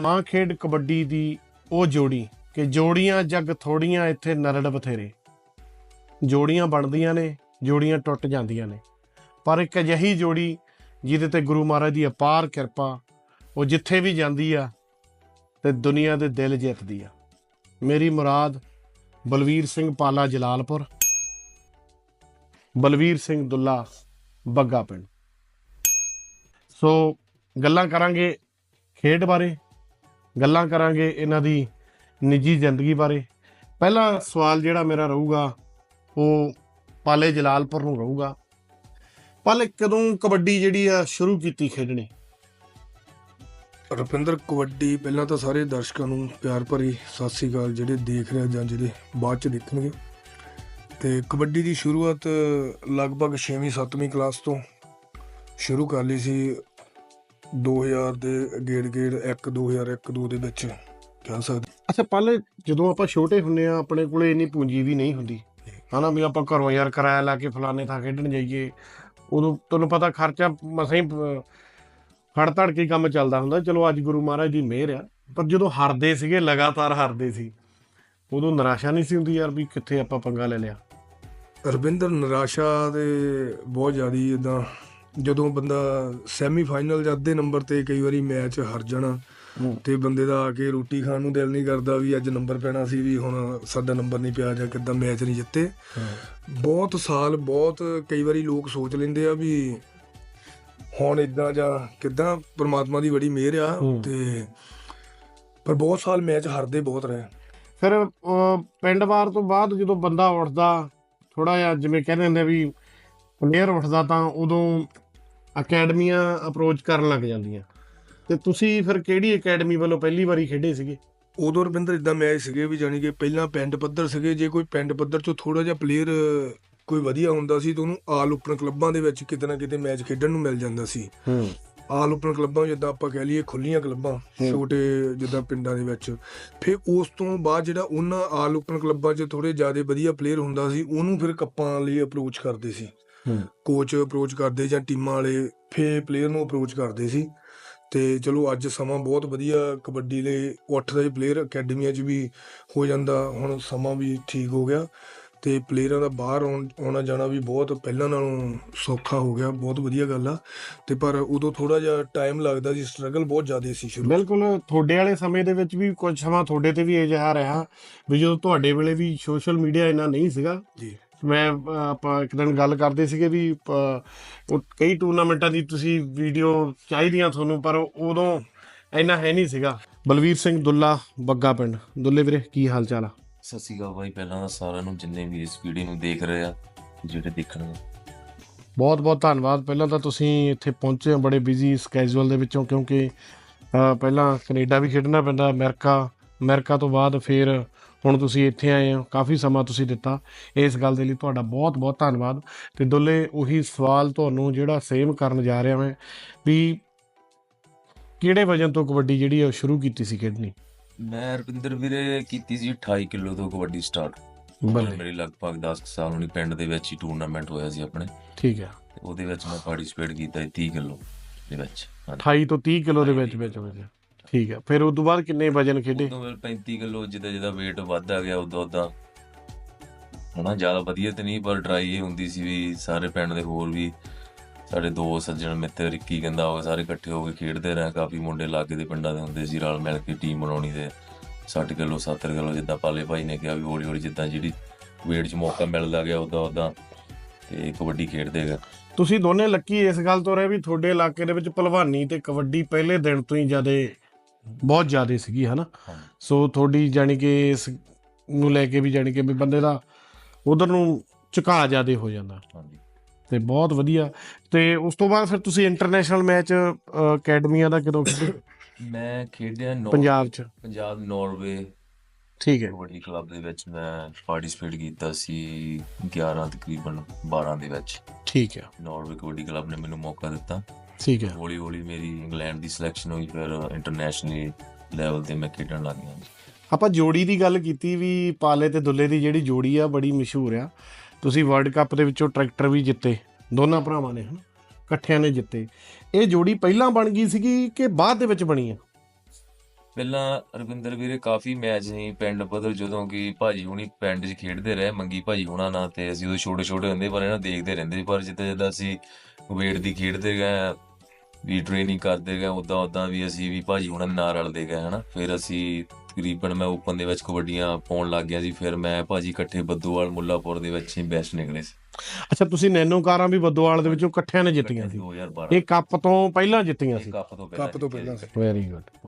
ਮਾਂ ਖੇਡ ਕਬੱਡੀ ਦੀ ਉਹ ਜੋੜੀ ਕਿ ਜੋੜੀਆਂ ਜੱਗ ਥੋੜੀਆਂ ਇੱਥੇ ਨਰੜ ਬਥੇਰੇ। ਜੋੜੀਆਂ ਬਣਦੀਆਂ ਨੇ, ਜੋੜੀਆਂ ਟੁੱਟ ਜਾਂਦੀਆਂ ਨੇ। ਪਰ ਇੱਕ ਅਜਿਹੀ ਜੋੜੀ ਜਿਹਦੇ ਤੇ ਗੁਰੂ ਮਹਾਰਾਜ ਦੀ ਅਪਾਰ ਕਿਰਪਾ, ਉਹ ਜਿੱਥੇ ਵੀ ਜਾਂਦੀ ਆ ਤੇ ਦੁਨੀਆ ਦੇ ਦਿਲ ਜਿੱਤਦੀ ਆ। ਮੇਰੀ ਮੁਰਾਦ ਬਲਵੀਰ ਸਿੰਘ ਪਾਲਾ ਜਲਾਲਪੁਰ, ਬਲਵੀਰ ਸਿੰਘ ਦੁੱਲਾ ਬੱਗਾ ਪਿੰਡ। ਸੋ ਗੱਲਾਂ ਕਰਾਂਗੇ ਖੇਡ ਬਾਰੇ। ਗੱਲਾਂ ਕਰਾਂਗੇ ਇਹਨਾਂ ਦੀ ਨਿੱਜੀ ਜ਼ਿੰਦਗੀ ਬਾਰੇ। ਪਹਿਲਾ ਸਵਾਲ ਜਿਹੜਾ ਮੇਰਾ ਰਹੂਗਾ, ਉਹ ਪਾਲੇ ਜਲਾਲਪੁਰ ਨੂੰ ਰਹੂਗਾ। ਪਾਲੇ ਕਦੋਂ ਕਬੱਡੀ ਜਿਹੜੀ ਆ ਸ਼ੁਰੂ ਕੀਤੀ ਖੇਡਣੀ? ਰੁਪਿੰਦਰ, ਕਬੱਡੀ ਪਹਿਲਾਂ ਤਾਂ ਸਾਰੇ ਦਰਸ਼ਕਾਂ ਨੂੰ ਪਿਆਰ ਭਰੀ ਸਤਿ ਸ੍ਰੀ ਅਕਾਲ, ਜਿਹੜੇ ਦੇਖ ਰਹੇ ਜਾਂ ਜਿਹੜੇ ਬਾਅਦ ਚ ਦੇਖਣਗੇ। ਤੇ ਕਬੱਡੀ ਦੀ ਸ਼ੁਰੂਆਤ ਲਗਭਗ 6ਵੀਂ 7ਵੀਂ ਕਲਾਸ ਤੋਂ ਸ਼ੁਰੂ ਕਰ ਲਈ ਸੀ। 2000 ਦੇ ਗੇੜ ਗੇੜ 1 2001 2 ਦੇ ਵਿੱਚ ਕਹਿ ਸਕਦੇ। ਅੱਛਾ ਪਾਲੇ ਜਦੋਂ ਆਪਾਂ ਛੋਟੇ ਹੁੰਨੇ ਆ ਆਪਣੇ ਕੋਲੇ ਇੰਨੀ ਪੂੰਜੀ ਵੀ ਨਹੀਂ ਹੁੰਦੀ। ਹਨਾ ਵੀ ਆਪਾਂ ਘਰੋਂ ਯਾਰ ਕਿਰਾਇਆ ਲਾ ਕੇ ਫਲਾਣੇ ਥਾਂ ਖੇਡਣ ਜਾਈਏ ਉਦੋਂ ਤੁਹਾਨੂੰ ਪਤਾ ਖਰਚਾ ਮਸਾਂ ਹੀ ਅਹ, ਫੜ ਧੜ ਕੇ ਕੰਮ ਚੱਲਦਾ ਹੁੰਦਾ। ਚਲੋ ਅੱਜ ਗੁਰੂ ਮਹਾਰਾਜ ਦੀ ਮਿਹਰ ਆ ਪਰ ਜਦੋਂ ਹਾਰਦੇ ਸੀਗੇ ਲਗਾਤਾਰ ਹਾਰਦੇ ਸੀ ਉਦੋਂ ਨਿਰਾਸ਼ਾ ਨਹੀਂ ਸੀ ਹੁੰਦੀ ਯਾਰ ਵੀ ਕਿੱਥੇ ਆਪਾਂ ਪੰਗਾ ਲੈ ਲਿਆ। ਰਵਿੰਦਰ ਨਿਰਾਸ਼ਾ ਦੇ ਬਹੁਤ ਜ਼ਿਆਦੀ ਇਦਾਂ ਜਦੋਂ ਬੰਦਾ ਸੈਮੀ ਫਾਈਨਲ ਜਾਂ ਅੱਧੇ ਨੰਬਰ ਤੇ ਕਈ ਵਾਰੀ ਮੈਚ ਹਾਰ ਜਾਣਾ ਤੇ ਬੰਦੇ ਦਾ ਆ ਕੇ ਰੋਟੀ ਖਾਣ ਨੂੰ ਦਿਲ ਨਹੀਂ ਕਰਦਾ ਵੀ ਅੱਜ ਨੰਬਰ ਪੈਣਾ ਸੀ ਵੀ ਹੁਣ ਸਾਡਾ ਨੰਬਰ ਨਹੀਂ ਪਿਆ ਜਾਂ ਕਿੱਦਾਂ ਮੈਚ ਨਹੀਂ ਜਿੱਤੇ। ਬਹੁਤ ਸਾਲ ਬਹੁਤ ਕਈ ਵਾਰੀ ਲੋਕ ਸੋਚ ਲੈਂਦੇ ਆ ਵੀ ਹੁਣ ਇਦਾਂ ਜਾਂ ਕਿੱਦਾਂ ਪ੍ਰਮਾਤਮਾ ਦੀ ਬੜੀ ਮਿਹਰ ਆ। ਤੇ ਪਰ ਬਹੁਤ ਸਾਲ ਮੈਚ ਹਾਰਦੇ ਬਹੁਤ ਰਹੇ। ਫਿਰ ਪਿੰਡ ਵਾਰ ਤੋਂ ਬਾਅਦ ਜਦੋਂ ਬੰਦਾ ਉੱਠਦਾ ਥੋੜਾ ਜਿਹਾ ਜਿਵੇਂ ਕਹਿੰਦੇ ਹੁੰਦੇ ਵੀ ਪਲੇਅਰ ਉੱਠਦਾ ਤਾਂ ਉਦੋਂ ਅਕੈਡਮੀਆਂ ਅਪਰੋਚ ਕਰਨ ਲੱਗ ਜਾਂਦੀਆਂ। ਤੇ ਤੁਸੀਂ ਫਿਰ ਕਿਹੜੀ ਅਕੈਡਮੀ ਵੱਲੋਂ ਪਹਿਲੀ ਵਾਰੀ ਖੇਡੇ ਸੀਗੇ? ਉਦੋਂ ਰਵਿੰਦਰ ਇਦਾਂ ਮੈਚ ਸੀਗੇ ਵੀ ਜਾਨੀ ਕਿ ਪਹਿਲਾਂ ਪਿੰਡ ਪੱਧਰ ਸੀਗੇ ਜੇ ਕੋਈ ਪਿੰਡ ਪੱਧਰ ਚੋਂ ਥੋੜਾ ਜਿਹਾ ਪਲੇਅਰ ਕੋਈ ਵਧੀਆ ਹੁੰਦਾ ਸੀ ਤਾਂ ਉਹਨੂੰ ਆਲ ਓਪਨ ਕਲੱਬਾਂ ਦੇ ਵਿੱਚ ਕਿਤੇ ਨਾ ਕਿਤੇ ਮੈਚ ਖੇਡਣ ਨੂੰ ਮਿਲ ਜਾਂਦਾ ਸੀ। ਹੂੰ। ਆਲ ਓਪਨ ਕਲੱਬਾਂ ਜਿੱਦਾਂ ਆਪਾਂ ਕਹਿ ਲਈਏ ਖੁੱਲੀਆਂ ਕਲੱਬਾਂ। ਛੋਟੇ ਜਿੱਦਾਂ ਪਿੰਡਾਂ ਦੇ ਵਿੱਚ। ਫਿਰ ਉਸ ਤੋਂ ਬਾਅਦ ਜਿਹੜਾ ਉਹਨਾਂ ਆਲ ਓਪਨ ਕਲੱਬਾਂ 'ਚ ਥੋੜੇ ਜ਼ਿਆਦਾ ਵਧੀਆ ਪਲੇਅਰ ਹੁੰਦਾ ਸੀ ਉਹਨੂੰ ਫਿਰ ਕੱਪਾਂ ਲਈ ਅਪਰੋਚ ਕਰਦੇ ਸੀ। ਕੋਚ ਅਪਰੋਚ ਕਰਦੇ ਜਾਂ ਟੀਮਾਂ ਵਾਲੇ ਫੇ ਪਲੇਅਰ ਨੂੰ ਅਪਰੋਚ ਕਰਦੇ ਸੀ। ਤੇ ਚਲੋ ਅੱਜ ਸਮਾਂ ਬਹੁਤ ਵਧੀਆ ਕਬੱਡੀ ਲਈ ਉੱਠਦਾ ਹੀ ਪਲੇਅਰ ਅਕੈਡਮੀਆਂ 'ਚ ਵੀ ਹੋ ਜਾਂਦਾ। ਹੁਣ ਸਮਾਂ ਵੀ ਠੀਕ ਹੋ ਗਿਆ ਤੇ ਪਲੇਅਰਾਂ ਦਾ ਬਾਹਰ ਆਉਣ- ਆਉਣਾ ਜਾਣਾ ਵੀ ਬਹੁਤ ਪਹਿਲਾਂ ਨਾਲੋਂ ਸੌਖਾ ਹੋ ਗਿਆ ਬਹੁਤ ਵਧੀਆ ਗੱਲ ਆ। ਤੇ ਪਰ ਉਦੋਂ ਥੋੜਾ ਜਿਹਾ ਟਾਈਮ ਲੱਗਦਾ ਸੀ ਸਟਰਗਲ ਬਹੁਤ ਜ਼ਿਆਦਾ ਸੀ ਸ਼ੁਰੂ ਬਿਲਕੁਲ ਤੁਹਾਡੇ ਵਾਲੇ ਸਮੇਂ ਦੇ ਵਿੱਚ ਵੀ ਕੁਝ ਸਮਾਂ ਤੁਹਾਡੇ ਤੇ ਵੀ ਇਹ ਜਿਹਾ ਰਿਹਾ ਵੀ ਜਦੋਂ ਤੁਹਾਡੇ ਵੇਲੇ ਵੀ ਸੋਸ਼ਲ ਮੀਡੀਆ ਇੰਨਾ ਨਹੀਂ ਸੀਗਾ। ਜੀ। ਮੈਂ ਆਪਾਂ ਇੱਕ ਦਿਨ ਗੱਲ ਕਰਦੇ ਸੀਗੇ ਵੀ ਉਹ ਕਈ ਟੂਰਨਾਮੈਂਟਾਂ ਦੀ ਤੁਸੀਂ ਵੀਡੀਓ ਚਾਹੀਦੀਆਂ ਤੁਹਾਨੂੰ ਪਰ ਉਦੋਂ ਇੰਨਾ ਹੈ ਨਹੀਂ ਸੀਗਾ। ਬਲਵੀਰ ਸਿੰਘ ਦੁੱਲਾ ਬੱਗਾ ਪਿੰਡ। ਦੁੱਲੇ ਵੀਰੇ ਕੀ ਹਾਲ ਚਾਲ ਆ? ਸਤਿ ਸ਼੍ਰੀ ਅਕਾਲ ਬਾਈ ਪਹਿਲਾਂ ਤਾਂ ਸਾਰਿਆਂ ਨੂੰ ਜਿੰਨੇ ਵੀ ਇਸ ਵੀਡੀਓ ਨੂੰ ਦੇਖ ਰਹੇ ਆ ਜਿਹੜੇ ਦੇਖਣਗੇ ਬਹੁਤ ਬਹੁਤ ਧੰਨਵਾਦ। ਪਹਿਲਾਂ ਤਾਂ ਤੁਸੀਂ ਇੱਥੇ ਪਹੁੰਚੇ ਹੋ ਬੜੇ ਬਿਜ਼ੀ ਸਕੇਜੂਲ ਦੇ ਵਿੱਚੋਂ ਕਿਉਂਕਿ ਪਹਿਲਾਂ ਕੈਨੇਡਾ ਵੀ ਖੇਡਣਾ ਪੈਂਦਾ ਅਮਰੀਕਾ ਅਮਰੀਕਾ ਤੋਂ ਬਾਅਦ ਫਿਰ ਹੁਣ ਤੁਸੀਂ ਇੱਥੇ ਆਏ ਹੋ ਕਾਫੀ ਸਮਾਂ ਤੁਸੀਂ ਦਿੱਤਾ। ਇਸ ਗੱਲ ਦੇ ਲਈ ਤੁਹਾਡਾ ਬਹੁਤ ਬਹੁਤ ਧੰਨਵਾਦ। ਤੇ ਦੁੱਲੇ ਉਹੀ ਸਵਾਲ ਤੁਹਾਨੂੰ ਜਿਹੜਾ ਸੇਮ ਕਰਨ ਜਾ ਰਿਹਾ ਮੈਂ ਵੀ ਕਿਹੜੇ ਵਜਨ ਤੋਂ ਕਬੱਡੀ ਜਿਹੜੀ ਉਹ ਸ਼ੁਰੂ ਕੀਤੀ ਸੀ ਖੇਡਣੀ? ਮੈਂ ਰਵਿੰਦਰ ਵੀਰੇ ਕੀਤੀ ਸੀ 28 ਕਿਲੋ ਤੋਂ ਕਬੱਡੀ ਸਟਾਰਟ ਬੱਲੇ। ਮੇਰੀ ਲਗਭਗ 10 ਕੁ ਸਾਲ ਹੋਣੀ ਪਿੰਡ ਦੇ ਵਿੱਚ ਹੀ ਟੂਰਨਾਮੈਂਟ ਹੋਇਆ ਸੀ ਆਪਣੇ। ਠੀਕ ਹੈ ਉਹਦੇ ਵਿੱਚ ਮੈਂ ਪਾਰਟਿਸਿਪੇਟ ਕੀਤਾ ਸੀ 30 ਕਿਲੋ ਦੇ ਵਿੱਚ। ਹਾਂਜੀ। 28 ਤੋਂ 30 ਕਿਲੋ ਦੇ ਵਿੱਚ ਵਿੱਚ ਵਿੱਚ। ਠੀਕ ਹੈ ਫਿਰ ਉਸ ਤੋਂ ਬਾਅਦ ਕਿੰਨੇ ਵਜਨ ਖੇਡੇ? ਉਦੋਂ ਫਿਰ 35 ਕਿਲੋ ਜਿੱਦਾਂ ਜਿੱਦਾਂ weight ਵੱਧਦਾ ਗਿਆ ਉਦੋਂ ਉਦੋਂ। ਹਨਾ ਜ਼ਿਆਦਾ ਵਧੀਆ ਤੇ ਨਹੀਂ ਪਰ ਟਰਾਈ ਇਹ ਹੁੰਦੀ ਸੀ ਵੀ ਸਾਰੇ ਪਿੰਡ ਦੇ ਹੋਰ ਵੀ ਸਾਡੇ ਦੋ ਸੱਜਣ ਮਿੱਤਰ ਰਿੱਕੀ ਕਹਿੰਦਾ ਉਹ ਸਾਰੇ ਇਕੱਠੇ ਹੋ ਕੇ ਖੇਡਦੇ ਰਹੇ। ਕਾਫੀ ਮੁੰਡੇ ਲਾਗੇ ਦੇ ਪਿੰਡਾਂ ਦੇ ਹੁੰਦੇ ਸੀ ਰਲ ਮਿਲ ਕੇ ਟੀਮ ਬਣਾਉਣੀ ਤੇ 60 ਕਿਲੋ 70 ਕਿਲੋ ਜਿੱਦਾਂ ਪਾਲੇ ਭਾਈ ਨੇ ਕਿਹਾ ਵੀ ਹੌਲੀ ਹੌਲੀ ਜਿੱਦਾਂ ਜਿਹੜੀ weight 'ਚ ਮੌਕਾ ਮਿਲਦਾ ਗਿਆ ਉਦਾਂ ਉਦਾਂ ਤੇ ਕਬੱਡੀ ਖੇਡਦੇ ਗਏ। ਤੁਸੀਂ ਦੋਨੇ ਲੱਕੀ ਇਸ ਗੱਲ ਤੋਂ ਰਹੇ ਵੀ ਤੁਹਾਡੇ ਇਲਾਕੇ ਦੇ ਵਿੱਚ ਭਲਵਾਨੀ ਤੇ ਕਬੱਡੀ ਪਹਿਲੇ ਦਿਨ ਤੋਂ ਹੀ ਜਿਆਦੇ ਬਹੁਤ ਜਿਆਦੇ ਸੀਗੀ ਹਨਾ। ਸੋ ਤੁਹਾਡੀ ਜਾਣੀ ਕਿ ਇਸ ਨੂੰ ਲੈ ਕੇ ਵੀ ਜਾਣੀ ਕਿ ਵੀ ਬੰਦੇ ਦਾ ਉਧਰ ਨੂੰ ਝੁਕਾਅ ਜਿਆਦੇ ਹੋ ਜਾਂਦਾ। ਹਾਂਜੀ। ਤੇ ਬਹੁਤ ਵਧੀਆ। ਤੇ ਉਸ ਤੋਂ ਬਾਅਦ ਫਿਰ ਤੁਸੀਂ ਇੰਟਰਨੈਸ਼ਨਲ ਮੈਚ ਅਕੈਡਮੀਆਂ ਦਾ ਕਿਦੋਂ ਖੇਡੇ? ਮੈਂ ਖੇਡਿਆ ਪੰਜਾਬ 'ਚ। ਪੰਜਾਬ ਨਾਰਵੇ। ਠੀਕ ਹੈ। ਕਬੱਡੀ ਕਲੱਬ ਦੇ ਵਿੱਚ ਮੈਂ ਪਾਰਟਿਸਿਪੇਟ ਕੀਤਾ ਸੀ 11 ਤਕਰੀਬਨ 12 ਦੇ ਵਿੱਚ। ਠੀਕ ਹੈ। ਨਾਰਵੇ ਕਬੱਡੀ ਕਲੱਬ ਨੇ ਮੈਨੂੰ ਮੌਕਾ ਦਿੱਤਾ। ਠੀਕ ਹੈ। ਹੌਲੀ ਹੌਲੀ ਮੇਰੀ ਇੰਗਲੈਂਡ ਦੀ ਸਿਲੈਕਸ਼ਨ ਹੋਈ ਫਿਰ ਇੰਟਰਨੈਸ਼ਨਲ ਲੈਵਲ ਤੇ ਮੈਂ ਖੇਡਣ ਲੱਗ ਗਿਆ। ਆਪਾਂ ਜੋੜੀ ਦੀ ਗੱਲ ਕੀਤੀ ਵੀ ਪਾਲੇ ਤੇ ਦੁੱਲੇ ਦੀ ਜਿਹੜੀ ਜੋੜੀ ਆ ਬੜੀ ਮਸ਼ਹੂਰ ਆ। ਤੁਸੀਂ ਵਰਲਡ ਕੱਪ ਦੇ ਵਿੱਚੋਂ ਟਰੈਕਟਰ ਵੀ ਜਿੱਤੇ ਦੋਨਾਂ ਭਰਾਵਾਂ ਨੇ ਹਨ? ਇਕੱਠਿਆਂ ਨੇ ਜਿੱਤੇ। ਇਹ ਜੋੜੀ ਪਹਿਲਾਂ ਬਣ ਗਈ ਸੀਗੀ ਕਿ ਬਾਅਦ ਦੇ ਵਿੱਚ ਬਣੀ ਆ? ਪਹਿਲਾਂ ਰਵਿੰਦਰ ਵੀਰੇ ਕਾਫੀ ਮੈਚ ਸੀ ਪਿੰਡ ਪੱਧਰ ਜਦੋਂ ਕਿ ਭਾਜੀ ਹੁਣੀ ਪਿੰਡ 'ਚ ਖੇਡਦੇ ਰਹੇ ਮੰਗੀ ਭਾਜੀ ਹੁਣਾਂ ਨਾਲ ਤੇ ਅਸੀਂ ਉਦੋਂ ਛੋਟੇ ਛੋਟੇ ਹੁੰਦੇ ਪਰ ਇਹਨਾਂ ਦੇਖਦੇ ਰਹਿੰਦੇ ਸੀ। ਪਰ ਜਿੱਦਾਂ ਜਿੱਦਾਂ ਅਸੀਂ ਵੇਟ ਦੀ ਖੇਡਦੇ ਗਏ ਵੀ ਟ੍ਰੇਨਿੰਗ ਕਰਦੇ ਗਏ ਉਦਾਂ ਉਦਾਂ ਵੀ ਅਸੀਂ ਵੀ ਭਾਜੀ ਹੁਣਾਂ ਨਾਲ ਰਲਦੇ ਗਏ ਹਨਾ। ਫਿਰ ਅਸੀਂ ਤਕਰੀਬਨ ਮੈਂ ਓਪਨ ਦੇ ਵਿੱਚ ਕਬੱਡੀਆਂ ਪਾਉਣ ਲੱਗ ਗਿਆ ਸੀ ਫਿਰ ਮੈਂ ਭਾਜੀ ਇਕੱਠੇ ਬੱਦੂਵਾਲ ਮੁੱਲਾਪੁਰ ਦੇ ਵਿੱਚ ਹੀ ਬੈਸਟ ਨਿਕਲੇ ਸੀ। ਅੱਛਾ ਤੁਸੀਂ ਨੈਨੋ ਕਾਰਾਂ ਵੀ ਬੱਦੋਵਾਲ ਦੇ ਵਿੱਚੋਂ ਇਕੱਠਿਆਂ ਨੇ ਜਿੱਤੀਆਂ ਸੀ। 2012 ਇਹ ਕੱਪ ਤੋਂ ਪਹਿਲਾਂ ਜਿੱਤੀਆਂ ਸੀ। ਕੱਪ ਤੋਂ ਪਹਿਲਾਂ। Very good